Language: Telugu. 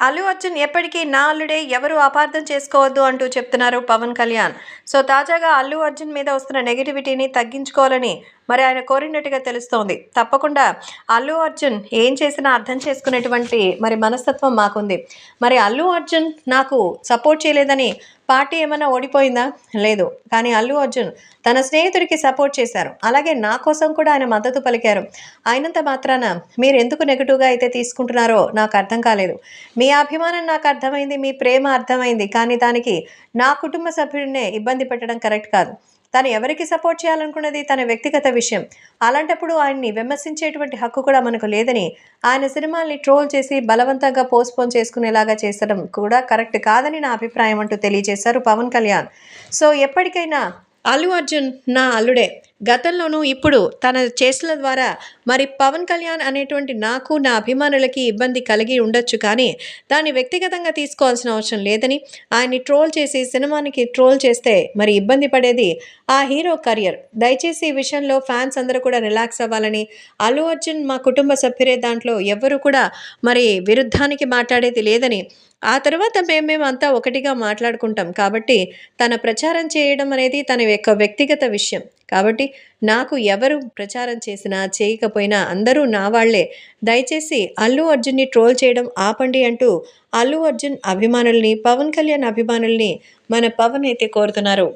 అల్లు అర్జున్ ఎప్పటికీ నా అల్లుడే ఎవరు అపార్థం చేసుకోవద్దు అంటూ చెప్తున్నారు పవన్ కళ్యాణ్. సో తాజాగా అల్లు అర్జున్ మీద వస్తున్న నెగిటివిటీని తగ్గించుకోవాలని మరి ఆయన కోరినట్టుగా తెలుస్తోంది. తప్పకుండా అల్లు అర్జున్ ఏం చేసినా అర్థం చేసుకునేటువంటి మరి మనస్తత్వం మాకుంది. మరి అల్లు అర్జున్ నాకు సపోర్ట్ చేయలేదని పార్టీ ఏమైనా ఓడిపోయిందా? లేదు. కానీ అల్లు అర్జున్ తన స్నేహితుడికి సపోర్ట్ చేశారు. అలాగే నా కోసం కూడా ఆయన మద్దతు పలికారు. అయినంత మాత్రాన మీరు ఎందుకు నెగిటివ్గా అయితే తీసుకుంటున్నారో నాకు అర్థం కాలేదు. మీ అభిమానం నాకు అర్థమైంది మీ ప్రేమ అర్థమైంది. కానీ దానికి నా కుటుంబ సభ్యుడినే ఇబ్బంది పెట్టడం కరెక్ట్ కాదు. తను ఎవరికి సపోర్ట్ చేయాలనుకున్నది తన వ్యక్తిగత విషయం. అలాంటప్పుడు ఆయన్ని విమర్శించేటువంటి హక్కు కూడా మనకు లేదని ఆయన సినిమాల్ని ట్రోల్ చేసి బలవంతంగా పోస్ట్పోన్ చేసుకునేలాగా చేసడం కూడా కరెక్ట్ కాదని నా అభిప్రాయం అంటూ తెలియజేశారు పవన్ కళ్యాణ్. సో ఎప్పటికైనా అల్లు అర్జున్ నా అల్లుడే. గతంలోనూ ఇప్పుడు తన చేష్టల ద్వారా మరి పవన్ కళ్యాణ్ అనేటువంటి నాకు నా అభిమానులకి ఇబ్బంది కలిగి ఉండొచ్చు కానీ దాన్ని వ్యక్తిగతంగా తీసుకోవాల్సిన అవసరం లేదని ఆయన్ని ట్రోల్ చేసి సినిమానికి ట్రోల్ చేస్తే మరి ఇబ్బంది పడేది ఆ హీరో కెరియర్. దయచేసి ఈ విషయంలో ఫ్యాన్స్ అందరూ కూడా రిలాక్స్ అవ్వాలని అల్లు అర్జున్ మా కుటుంబ సభ్యురే దాంట్లో ఎవ్వరు కూడా మరి విరుద్ధానికి మాట్లాడేది లేదని ఆ తర్వాత మేము మేమంతా ఒకటిగా మాట్లాడుకుంటాం కాబట్టి తన ప్రచారం చేయడం అనేది తన యొక్క వ్యక్తిగత విషయం. కాబట్టి నాకు ఎవరు ప్రచారం చేసినా చేయకపోయినా అందరూ నా వాళ్ళే. దయచేసి అల్లు అర్జున్ని ట్రోల్ చేయడం ఆపండి అంటూ అల్లు అర్జున్ అభిమానుల్ని పవన్ కళ్యాణ్ అభిమానుల్ని మన పవన్ అయితే కోరుతున్నారు.